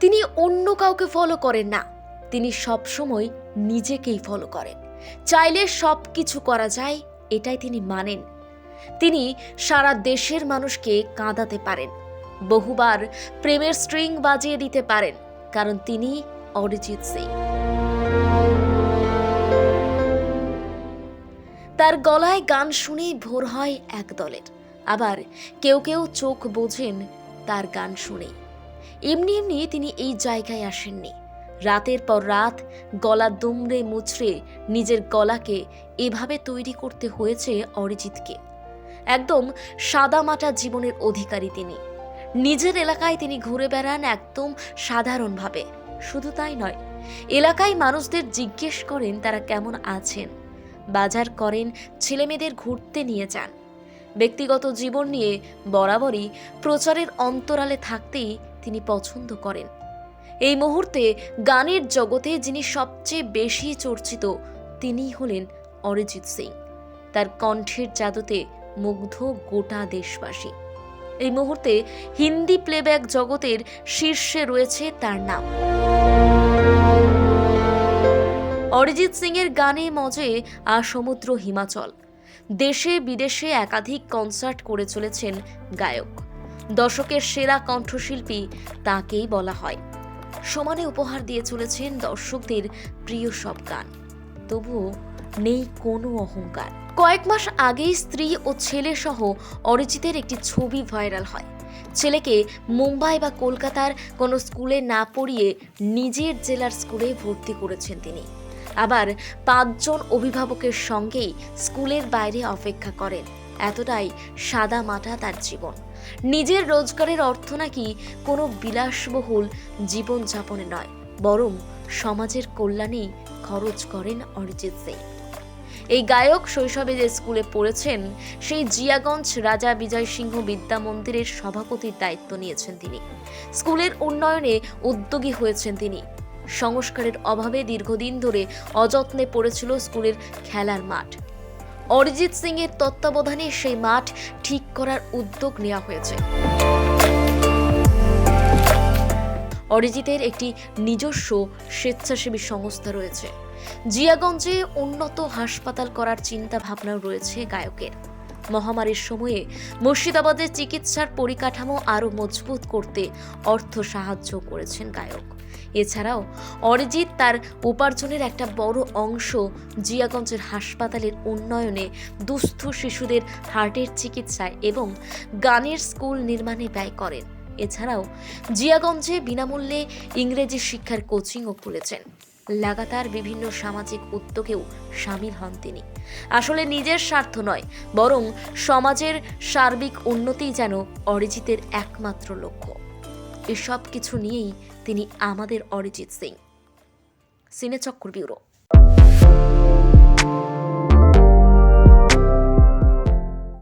তিনি অন্য কাউকে ফলো করেন না। তিনি সবসময় নিজেকেই ফলো করেন। চাইলে সব কিছু করা যায়, এটাই তিনি মানেন। তিনি সারা দেশের মানুষকে কাঁদাতে পারেন। বহুবার প্রেমের স্ট্রিং বাজিয়ে দিতে পারেন, কারণ তিনি অরিজিৎ সিং। তার গলায় গান শুনেই ভোর হয় এক দলের। আবার কেউ কেউ চোখ বোঝেন তার গান শুনেই। এমনি এমনি তিনি এই জায়গায় আসেননি। রাতের পর রাত গলা দুমড়ে মুচড়ে নিজের গলাকে এভাবে তৈরি করতে হয়েছে অরিজিৎকে। একদম সাদামাটা জীবনের অধিকারী তিনি। নিজের এলাকায় তিনি ঘুরে বেড়ান একদম সাধারণভাবে। শুধু তাই নয়, এলাকায় মানুষদের জিজ্ঞেস করেন তারা কেমন আছেন। বাজার করেন, ছেলেমেয়েদের ঘুরতে নিয়ে যান। ব্যক্তিগত জীবন নিয়ে বরাবরই প্রচারের অন্তরালে থাকতেই তিনি পছন্দ করেন। এই মুহূর্তে গানের জগতে যিনি সবচেয়ে বেশি চর্চিত, তিনিই হলেন অরিজিৎ সিং। তার কণ্ঠের জাদুতে মুগ্ধ গোটা দেশবাসী। এই মুহূর্তে হিন্দি প্লেব্যাক জগতের শীর্ষে রয়েছে তার নাম। অরিজিৎ সিং এর গানে মজে আর সমুদ্র হিমাচল। দেশে বিদেশে একাধিক কনসার্ট করে চলেছেন গায়ক। দশকের সেরা কণ্ঠশিল্পী তাকেই বলা হয়। সমানে উপহার দিয়ে চলেছেন দর্শকদের প্রিয় সব গান। তবুও নেই কোনো অহংকার। কয়েক মাস আগেই স্ত্রী ও ছেলে সহ অরিজিতের একটি ছবি ভাইরাল হয়। ছেলেকে মুম্বাই বা কলকাতার কোনো স্কুলে না পড়িয়ে নিজের জেলার স্কুলে ভর্তি করেছেন তিনি। আবার পাঁচজন অভিভাবকের সঙ্গেই স্কুলের বাইরে অপেক্ষা করেন। এতটাই সাদা মাটা তার জীবন। নিজের রোজগারের অর্থ নাকি কোনো বিলাসবহুল জীবনযাপনে নয়, বরং সমাজের কল্যাণেই খরচ করেন অরিজিৎ সিং। এই গায়ক শৈশবে যে স্কুলে পড়েছেন, সেই জিয়াগঞ্জ রাজা বিজয় সিংহ বিদ্যা মন্দিরের সভাপতির দায়িত্ব নিয়েছেন তিনি। স্কুলের উন্নয়নে উদ্যোগী হয়েছেন তিনি। সংস্কারের অভাবে দীর্ঘদিন ধরে অযত্নে পড়েছিল স্কুলের খেলার মাঠ। অরিজিৎ সিং এর তত্ত্বাবধানে সেই মাঠ ঠিক করার উদ্যোগ নেওয়া হয়েছে। অরিজিতের একটি নিজস্ব স্বেচ্ছাসেবী সংস্থা রয়েছে। জিয়াগঞ্জে উন্নত হাসপাতাল করার চিন্তা ভাবনা রয়েছে গায়কের। মহামারীর সময়ে মুর্শিদাবাদের চিকিৎসার পরিকাঠামো আরও মজবুত করতে অর্থ সাহায্য করেছেন গায়ক। এছাড়াও অরিজিৎ তার উপার্জনের একটা বড় অংশ জিয়াগঞ্জের হাসপাতালের উন্নয়নে দুস্থ শিশুদের হার্টের চিকিৎসায় এবং গানের স্কুল নির্মাণে ব্যয় করেন। এছাড়াও জিয়াগঞ্জে বিনামূল্যে ইংরেজি শিক্ষার কোচিংও খুলেছেন। লাগাতার বিভিন্ন সামাজিক উদ্যোগেও সামিল হন তিনি। আসলে নিজের স্বার্থ নয়, বরং সমাজের সার্বিক উন্নতি যেন অরিজিতের একমাত্র লক্ষ্য। এসব কিছু নিয়েই তিনি আমাদের অরিজিৎ সিং। সিনেচক্র ব্যুরো।